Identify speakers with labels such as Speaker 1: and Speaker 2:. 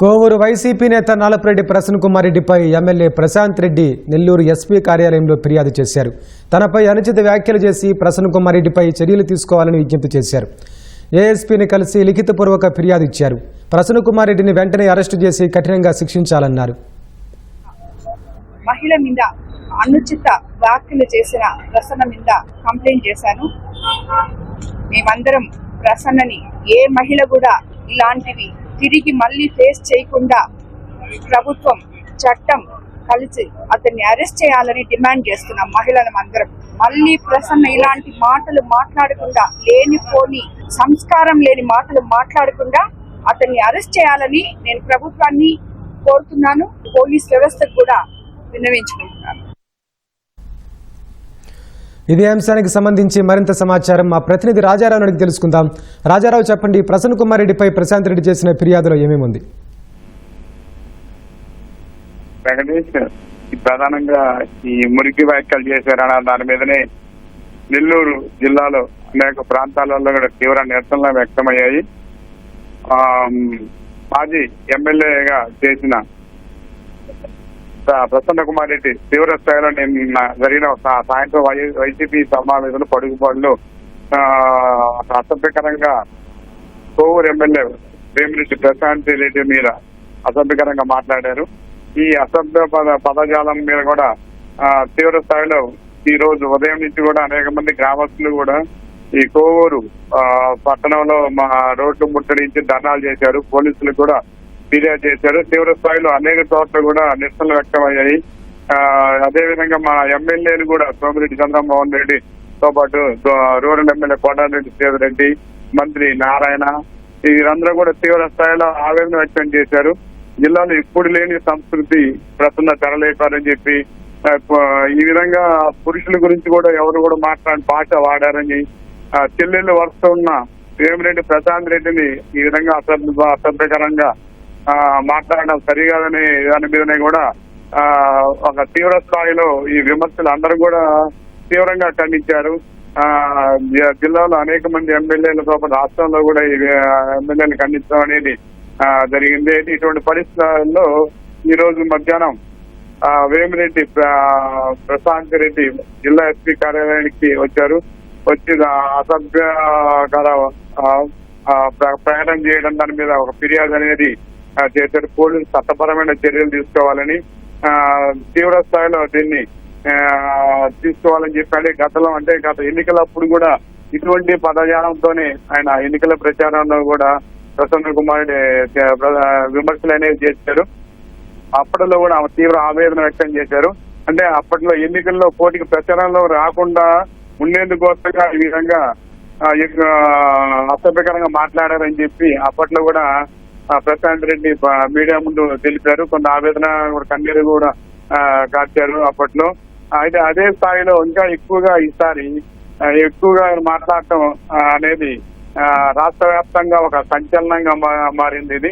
Speaker 1: Kovur YCP నేత నాలపరెడ్డి ప్రసన్న కుమార్ రెడ్డిపై MLA Prashant Reddy Nellore SP కార్యాలయంలో ఫిర్యాదు చేశారు. తనపై అనుచిత వ్యాఖ్యలు చేసి ప్రసన్న కుమార్ రెడ్డిపై చర్యలు తీసుకోవాలని విజ్ఞప్తి చేశారు. ఏఎస్పీని కలిసి లిఖితపూర్వక ఫిర్యాదు ఇచ్చారు. ప్రసన్న కుమార్ రెడ్డిని వెంటనే అరెస్టు చేసి కఠినంగా శిక్షించాలన్నారు.
Speaker 2: మహిళ మీద అనుచిత వ్యాఖ్యలు చేసిన ప్రసన్న మీద కంప్లైంట్ చేశాను. మేమందరం ప్రసన్నని ఏ మహిళ కూడా ఇలాంటివి తిరిగి మళ్ళీ ఫేస్ చేయకుండా ప్రభుత్వం చట్టం కలిసి అతన్ని అరెస్ట్ చేయాలని డిమాండ్ చేస్తున్నాం మహిళలం అందరం. మళ్ళీ ప్రసన్న ఇలాంటి మాటలు మాట్లాడకుండా లేనిపోని సంస్కారం లేని మాటలు మాట్లాడకుండా అతన్ని అరెస్ట్ చేయాలని నేను ప్రభుత్వాన్ని కోరుతున్నాను. పోలీస్ వ్యవస్థకు కూడా విన్నవించుకుంటున్నాను.
Speaker 1: ఇదే అంశానికి సంబంధించి మరింత సమాచారం మా ప్రతినిధి రాజారావు అడిగి తెలుసుకుందాం. రాజారావు చెప్పండి ప్రసన్న కుమార్ రెడ్డిపై ప్రశాంత్ రెడ్డి చేసిన ఫిర్యాదులో ఏమేముంది? ఉంది
Speaker 3: వెంకటేష్ ఈ ప్రధానంగా ఈ మురికి వ్యాఖ్యలు చేశారన్న దాని మీదనే నెల్లూరు జిల్లాలో అనేక ప్రాంతాలలో కూడా తీవ్ర నిరసనలు వ్యక్తమయ్యాయి. మాజీ ఎమ్మెల్యేగా చేసిన ప్రసన్న కుమార్ రెడ్డి తీవ్ర స్థాయిలో నిన్న జరిగిన సాయంత్రం వై- వైసీపీ సమావేశంలో పడుగుబాటులో అసభ్యకరంగా కోవూరు ఎమ్మెల్యే వేమిరెడ్డి ప్రశాంత్ రెడ్డి మీద అసభ్యకరంగా మాట్లాడారు. ఈ అసభ్య పద పదజాలం మీద కూడా తీవ్ర స్థాయిలో ఈ రోజు ఉదయం నుంచి కూడా అనేక మంది గ్రామస్తులు కూడా ఈ కోవూరు పట్టణంలో మా రోడ్లు ముట్టడించి ధర్నాలు చేశారు. పోలీసులు కూడా ఫిర్యాదు చేశారు. తీవ్ర స్థాయిలో అనేక చోట్ల కూడా నిరసనలు వ్యక్తమయ్యాయి. ఆ, అదేవిధంగా మా ఎమ్మెల్యేలు కూడా సోమిరెడ్డి చంద్రమోహన్ రెడ్డి తో పాటు రూరల్ ఎమ్మెల్యే కోటారెడ్డి శ్రీధర్ రెడ్డి మంత్రి నారాయణ వీరందరూ కూడా తీవ్ర స్థాయిలో ఆవేదన వ్యక్తం చేశారు. జిల్లాలో ఎప్పుడు లేని సంస్కృతి ప్రసన్న తెరలేపారని చెప్పి ఈ విధంగా పురుషుల గురించి కూడా ఎవరు కూడా మాట్లాడిన భాష వాడారని చెల్లెళ్ళు వరుస ఉన్న వేమిరెడ్డి ప్రశాంత్ రెడ్డిని ఈ విధంగా అసభ్యకరంగా మాట్లాడడం సరికాదనే దాని మీదనే కూడా ఆ, ఒక తీవ్ర స్థాయిలో ఈ విమర్శలు అందరూ కూడా తీవ్రంగా ఖండించారు. ఆ, జిల్లాలో అనేక మంది ఎమ్మెల్యేలతో పాటు రాష్ట్రంలో కూడా ఈ ఎమ్మెల్యేలు ఖండించడం అనేది ఆ, జరిగింది. అయితే ఇటువంటి పరిస్థితుల్లో ఈ రోజు మధ్యాహ్నం ఆ, వేమిరెడ్డి ప్రశాంత్ రెడ్డి జిల్లా ఎస్పీ కార్యాలయానికి వచ్చారు. వచ్చి అసభ్యకర ప్ర- ప్రయాణం చేయడం దాని మీద ఒక ఫిర్యాదు అనేది చేశారు పోలీసులు చట్టపరమైన చర్యలు తీసుకోవాలని ఆ, తీవ్ర స్థాయిలో దీన్ని తీసుకోవాలని చెప్పాడు. గతంలో అంటే గత ఎన్నికలప్పుడు కూడా ఇటువంటి పదజాలంతోనే ఆయన ఎన్నికల ప్రచారంలో కూడా ప్రసన్న కుమార్ ప్ర- విమర్శలు అనేవి చేశారు. అప్పట్లో కూడా ఆమె తీవ్ర ఆవేదన వ్యక్తం చేశారు. అంటే అప్పట్లో ఎన్నికల్లో పోటీకి ప్రచారంలో రాకుండా ఉండేందుకోసంగా ఈ విధంగా అసభ్యకరంగా మాట్లాడారని చెప్పి అప్పట్లో కూడా ప్రశాంత్ రెడ్డి మీడియా ముందు తెలిపారు. కొంత ఆవేదన కూడా కన్నీరు కూడా కాచారు కార్చారు అప్పట్లో. అయితే అదే స్థాయిలో ఇంకా ఎక్కువగా ఈసారి ఎక్కువగా మాట్లాడటం అనేది ఆ, రాష్ట్ర వ్యాప్తంగా ఒక సంచలనంగా మారింది ఇది.